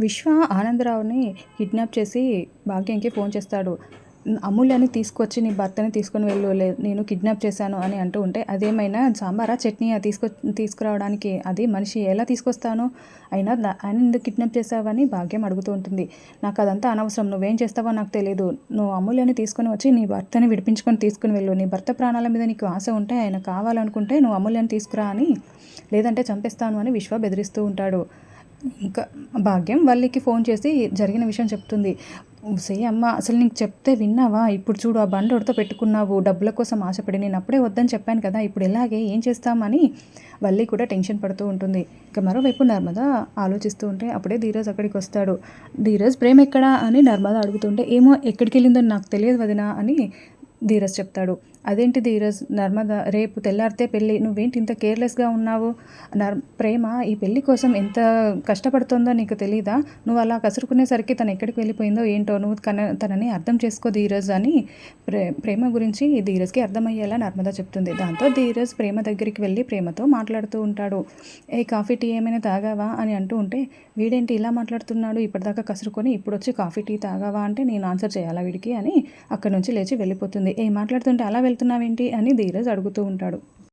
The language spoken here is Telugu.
విశ్వ ఆనందరావుని కిడ్నాప్ చేసి భాగ్యంకి ఫోన్ చేస్తాడు. అమూల్యాన్ని తీసుకొచ్చి నీ భర్తని తీసుకొని వెళ్ళు నేను కిడ్నాప్ చేశాను అని అంటూ ఉంటే అదేమైనా సాంబారా చట్నీ తీసుకొ తీసుకురావడానికి? అది మనిషి ఎలా తీసుకొస్తాను? అయినా ఆయన ఎందుకు కిడ్నాప్ చేసావని భాగ్యం అడుగుతూ ఉంటుంది. నాకు అదంతా అనవసరం నువ్వేం చేస్తావో నాకు తెలియదు నువ్వు అమూల్యని తీసుకొని వచ్చి నీ భర్తని విడిపించుకొని తీసుకుని వెళ్ళు. నీ భర్త ప్రాణాల మీద నీకు ఆశ ఉంటే ఆయన కావాలనుకుంటే నువ్వు అమూల్యని తీసుకురా అని లేదంటే చంపేస్తాను అని విశ్వ బెదిరిస్తూ ఉంటాడు. ఇంకా భాగ్యం వాళ్ళకి ఫోన్ చేసి జరిగిన విషయం చెప్తుంది. సే అమ్మ అసలు నీకు చెప్తే విన్నావా? ఇప్పుడు చూడు ఆ బండోడితో పెట్టుకున్నావు. డబ్బుల కోసం ఆశపడి నేను అప్పుడే వద్దని చెప్పాను కదా ఇప్పుడు ఎలాగే ఏం చేస్తామని వల్లి కూడా టెన్షన్ పడుతూ ఉంటుంది. ఇక మరోవైపు నర్మద ఆలోచిస్తూ ఉంటే అప్పుడే ధీరజ్ అక్కడికి వస్తాడు. ధీరజ్ ప్రేమ ఎక్కడా? అని నర్మద అడుగుతుంటే ఏమో ఎక్కడికి వెళ్ళిందో నాకు తెలియదు వదినా అని ధీరజ్ చెప్తాడు. అదేంటి ధీరజ్? నర్మద రేపు తెల్లారితే పెళ్ళి. నువ్వేంటి ఇంత కేర్లెస్గా ఉన్నావు? నర్ ప్రేమ ఈ పెళ్ళి కోసం ఎంత కష్టపడుతుందో నీకు తెలీదా? నువ్వు అలా కసురుకునేసరికి తను ఎక్కడికి వెళ్ళిపోయిందో ఏంటో? నువ్వు కన తనని అర్థం చేసుకో ధీరజ్ అని ప్రే ప్రేమ గురించి ధీరజ్కి అర్థమయ్యేలా నర్మద చెప్తుంది. దాంతో ధీరజ్ ప్రేమ దగ్గరికి వెళ్ళి ప్రేమతో మాట్లాడుతూ ఉంటాడు. ఏ కాఫీ టీ ఏమైనా తాగావా? అని అంటూ ఉంటే వీడేంటి ఇలా మాట్లాడుతున్నాడు? ఇప్పటిదాకా కసురుకొని ఇప్పుడు వచ్చి కాఫీ టీ తాగావా అంటే నేను ఆన్సర్ చేయాలా వీడికి? అని అక్కడి నుంచి లేచి వెళ్ళిపోతుంది. ఏ మాట్లాడుతుంటే అలా వెళ్తున్నావేంటి అని ధీరజ్ అడుగుతూ ఉంటాడు.